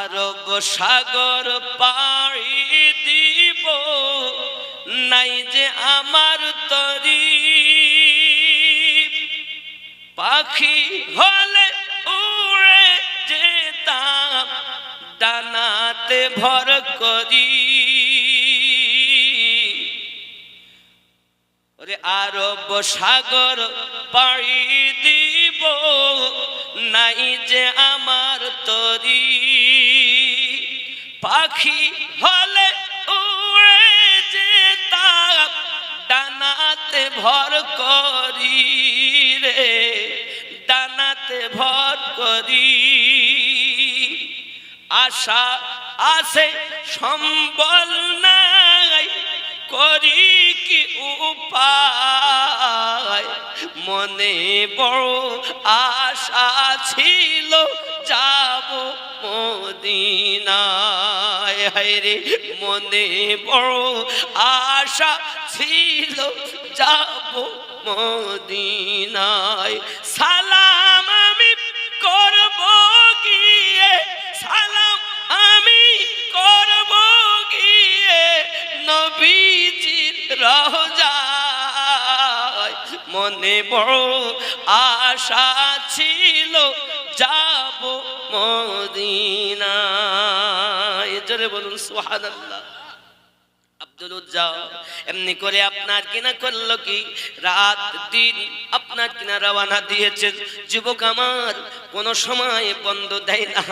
আরব সাগর পাড়ি দিব, নাই যে আমার তরি পাখি হলে উড়ে যেতাম, ডানাতে ভর করি। ওরে আরব সাগর পাড়ি দিব, নাই যে আমার তরি পাখি হলে উড়ে যেতাম ডানাতে ভর করি রে, ডানাতে ভর করি। আশা আছে, সম্বল নাই, করি কি উপায়? মনে বড় আশা ছিল মদিনায়, হায়রে মনে বড় আশা ছিল, যাব মদিনায়। সালাম আমি করব গিয়ে, সালাম আমি করব গিয়ে, নবীজির রহজায় মনে বড় আশা ছিল যাব মদিনায়। জোরে বলুন সুবহানাল্লাহ। আব্দুল এমনি করে আপনার কিনা করল কি? রাত, দিন আপনার কিনা রওয়ানা দিয়েছেন যুবক আমার, কোন সময় বন্ধ দেয় না,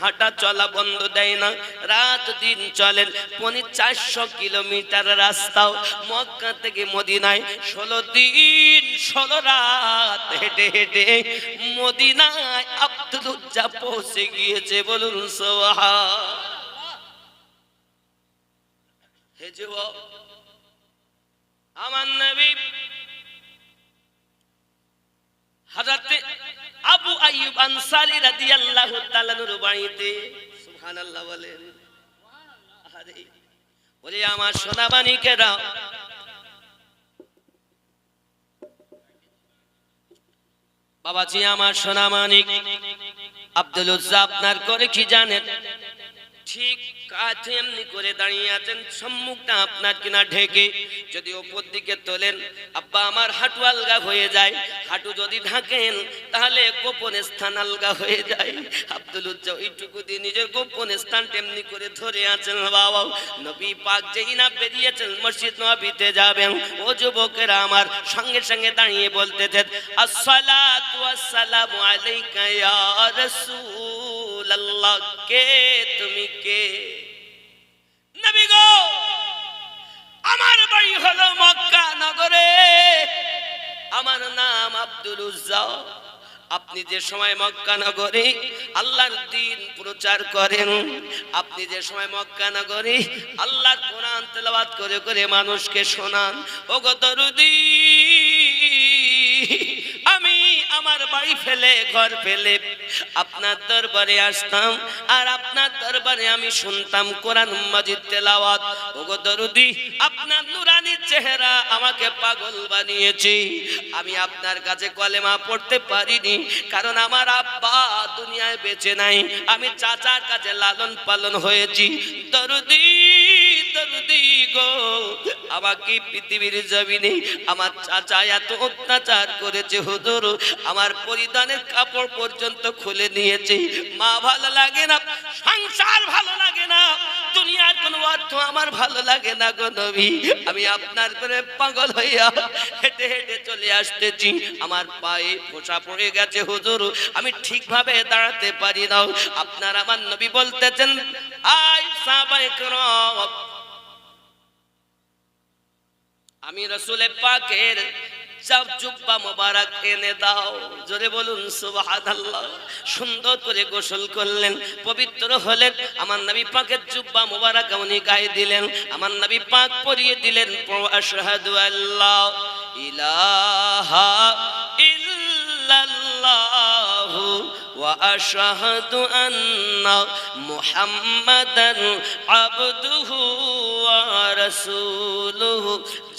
হাঁটা চলা বন্ধ দেয় না। রাত, দিন চলেন, পনি চারশো কিলোমিটার রাস্তাও মক্কা থেকে মদিনায়। ষোলো দিন, ষোলো রাত হেঁটে হেঁটে মদিনায় আব্দুল উজ্জা পৌঁছে গিয়েছে বলুন সোহা হে আমার নবী হযরতে আবু আইয়ুব আনসারী রাদিয়াল্লাহু তাআলা নুর বাড়িতে সুবহানাল্লাহ বলেন বাবাজি আমার সোনা মানিক আব্দুল উজ্জা আপনার করে কি জানেন? ঠিক কাছে এমনি করে দাঁড়িয়ে আছেন, সম্মুখটা আপনার কিনা ঢেকে যদি ওপর দিকে তোলেন, আব্বা আমার হাঁটু আলগা হয়ে যায়, হাঁটু যদি ঢাকেন, তাহলে গোপন স্থান আলগা হয়ে যায়। আব্দুল উজ্জা ওইটুকু দিয়ে নিজের গোপন স্থান এমনি করে ধরে আছেন বাবা নবী পাক যেই না বেরিয়েছেন, মসজিদ নবীতে যাবেন, ও যুবকেরা আমার সঙ্গে সঙ্গে দাঁড়িয়ে বলতেছেন, আসসালাতু ওয়াসসালামু আলাইকা ইয়া রাসূলুল্লাহ, কে তুমি, কে? আপনি যে সময় মক্কা নগরে আল্লাহর দিন প্রচার করেন, আপনি যে সময় মক্কা নগরে আল্লাহর কোরআন তেলাওয়াত করে করে মানুষকে শোনান ও গো দরুদি, আমি আমার বাড়ি ফেলে, ঘর ফেলে আপনার দরবারে আসতাম আর আপনার দরবারে আমি শুনতাম কোরআন মাজিদ তেলাওয়াত। ওগো দরুদি, আপনার নুরানি চেহারা আমাকে পাগল বানিয়েছে। আমি আপনার কাছে কলেমা পড়তে পারিনি, কারণ আমার আব্বা দুনিয়ায় বেঁচে নাই। আমি চাচার কাছে লালন পালন হয়েছি। দরুদি দরুদি গো, আমাকে পৃথিবীর জমিনে আমার চাচা এত অত্যাচার করেছে, হুজুর। আমার পরিধানের কাপড় পর্যন্ত খুলে নিয়েছে। মা, ভালো লাগে না? সংসার ভালো লাগে না? অর্থ আমার ভালো লাগে না গো নবী। আমি আপনার করে পাগল হইয়া হেঁটে হেঁটে চলে আসতেছি। আমার পায়ে ফোসা পড়ে গেছে, হুজুর। আমি ঠিকভাবে দাঁড়াতে পারি না। আপনার আমার নবী বলতেছেন সাহাবায়ে কেরাম। আমি রসুলে পাকের সব জুব্বা মোবারক এনে দাও। জোরে বলুন, সুবহানাল্লাহ। সুন্দর করে গোসল করলেন, পবিত্র হলেন। আমার নবী পাকের জুব্বা মোবারক উনি গায়ে দিলেন। আমার নবী পাক পরিয়ে দিলেন আশহাদু আল্লাহ। ইলাহা ইল্লাল্লাহু ওয়া আশহাদু আন্না আবদুহু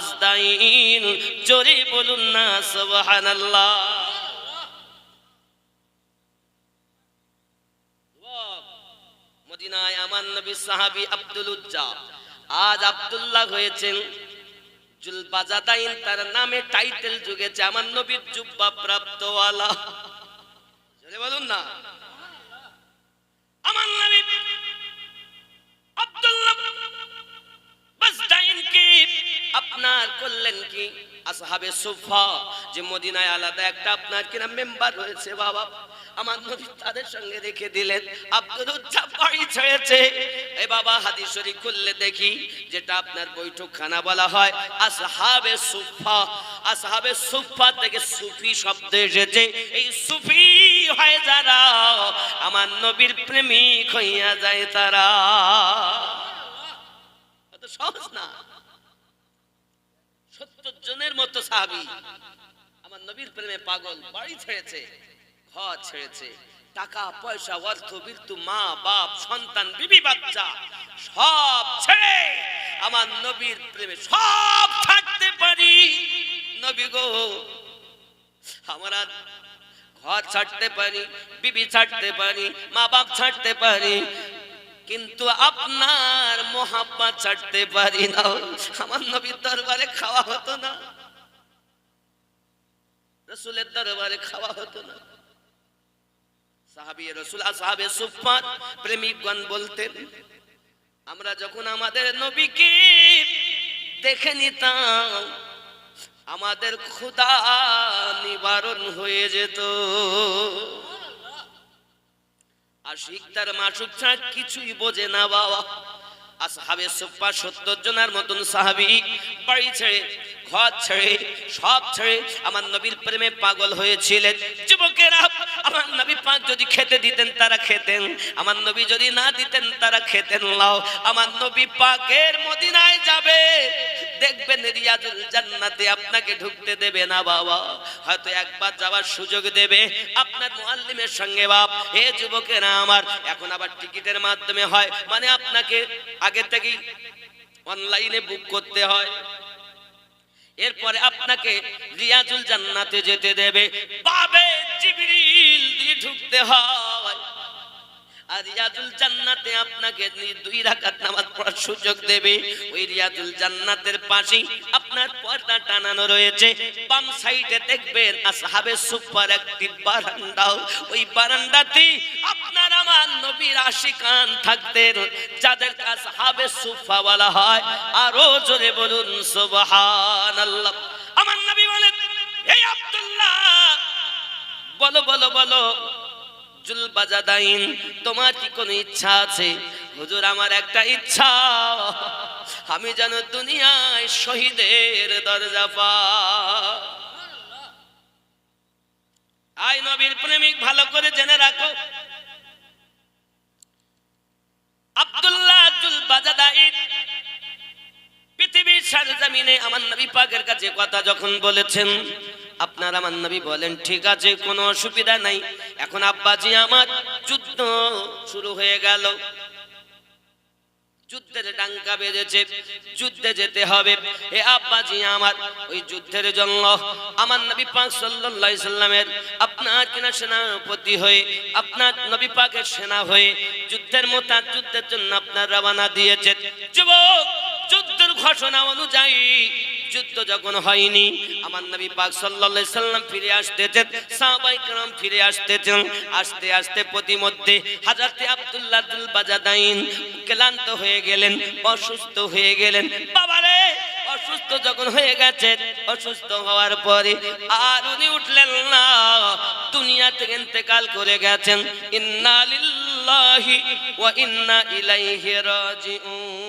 ওয়াজদাইন জোরে বলুন না, সুবহানাল্লাহ। মদিনায় আমার নবী সাহাবী আব্দুল উজ্জা, আজ আব্দুল্লাহ হয়েছেন জুলবাজাদাইন তার নামে টাইটেল যুগেছে আমার নবীর জুব্বা প্রাপ্তওয়ালা। বলুন না। করলেন কি? আসহাবে সুফা, যে মদিনায় আলাদা একটা আপনার কিনা মেম্বার রয়েছে বাবা? আমার নবী তাদের সঙ্গে রেখে দিলেন। আব্দুল উজ্জা বাড়ি ছেড়েছে। এ বাবা, হাদিস শরীফ খুললে দেখি যেটা আপনার বৈঠকখানা বলা হয়, আসহাবে সুফা। আসহাবে সুফা থেকে সুফি শব্দ এসেছে। এই সুফি হয় যারা? আমার নবীর প্রেমিক হইয়া যায় তারা। সহজ না? সত্তর জনের মতো সাহাবি। আমার নবীর প্রেমে পাগল, বাড়ি ছেড়েছে, ঘর ছেড়েছে। টাকা, পয়সা, অর্থ বৃত্তু মা, বাপ, সন্তান, বিবি, বাচ্চা, সব ছেড়ে আমার নবীর প্রেমে সব থাকতে পারি। নবী গো, আমরা ঘর ছাড়তে পারি, বিবি ছাড়তে পারি মা বাপ ছাড়তে পারি কিন্তু আপনার মোহাব্বত ছাড়তে পারি না। আমার নবীর দরবারে খাওয়া হতো না। রসুলের দরবারে খাওয়া হতো না। সাহাবি রসুল সাহাবে সুফান প্রেমিকগণ বলতেন, আমরা যখন আমাদের নবীকে দেখে নিতাম, আমাদের ক্ষুধা নিবারণ হয়ে যেত। আশিক তার মাসুক ছাড়া কিছুই বোঝে না বাবা। আসহাবে সুপ্পা সত্তর জনের মতন সাহাবি, বাড়ি ছেড়ে, ঘর ছেড়ে, সব ছেড়ে আমার নবীর প্রেমে পাগল হয়েছিলেন। যুবকেরা, আমার নবী পাক যদি খেতে দিতেন, তারা খেতেন। আমার নবী যদি না দিতেন, তারা খেতেন। লাও, আমার নবী পাকের মদিনায় যাবে। দেখবেন রিয়াজুল জান্নাতে আপনাকে ঢুকতে দেবে না বাবা। হয়তো একবার যাওয়ার সুযোগ দেবে। আপনার মুআল্লিমের সঙ্গে বাপ এ যুবকেরা আমার। এখন আবার টিকিটের মাধ্যমে হয়। মানে আপনাকে আগে থেকেই অনলাইনে বুক করতে হয়। এরপরে আপনাকে রিয়াজুল জান্নাতে যেতে দেবে। বাবে জিবরিল দিয়ে ঢুকতে হয়। আর রিয়াজুল জান্নাতে আপনাকে দুই রাকাত নামাজ পড়ার সুযোগ দেবে। ওই রিয়াজুল জান্নাতের পাশেই আপনার পর্দা টানানো রয়েছে। বাম সাইডে দেখবেন আসহাবে সুপার একটি বারান্দাও। ওই বারান্দাতে আপনার আমার নবীর আশিকান থাকতেন যাদের কাছে হাবে সুফা বলা হয়, আরও জোরে বলুন, সুবহানাল্লাহ। আমার নবী বলেন এই আব্দুল্লাহ, বলো বলো বলো জুল বাজাদাইন, তোমার কি কোনো ইচ্ছা আছে? হুজুর, আমার একটা ইচ্ছা। আমি যেন দুনিয়ায় শহীদের দরজা পা আই নবীর প্রেমিক, ভালো করে জেনে রাখো। আব্দুল্লাহ জুল বাজাদাইন, পৃথিবীর সারজামিনে আমার নবী পাকের কাছে কথা যখন বলেছেন আপনার আমার নবী বলেন, ঠিক আছে, কোনো অসুবিধা নাই। এখন আব্বাজি আমার যুদ্ধ শুরু হয়ে গেল। যুদ্ধের ডাঙ্কা বেজেছে যুদ্ধে যেতে হবে। হে আব্বাজি আমার, ওই যুদ্ধের জন্য আমার নবী পাক সাল্লাল্লাহু সাল্লামের আপনার কিনা সেনাপতি হয়ে, আপনার নবী পাকের সেনা হয়ে যুদ্ধের মোতার যুদ্ধের জন্য আপনার রওনা দিয়েছেন। যুবক, যুদ্ধের ঘোষণা অনুযায়ী যুদ্ধ যখন হয়নি আমার নবী পাক সাল্লাল্লাহু আলাইহি সাল্লাম ফিরে আসতেছেন সাহাবাই کرام ফিরে আসতেছেন আস্তে আস্তে প্রতিমধ্যে হযরতে আব্দুল্লাহ দুল বাজাদাইন ক্লান্ত হয়ে গেলেন অসুস্থ হয়ে গেলেন বাবারে অসুস্থ যখন হয়ে গেছে অসুস্থ হওয়ার পরে আর উনি উঠলেন না দুনিয়া থেকে ইন্তেকাল করে গেছেন ইন্না লিল্লাহি ওয়া ইন্না ইলাইহি রাজিউন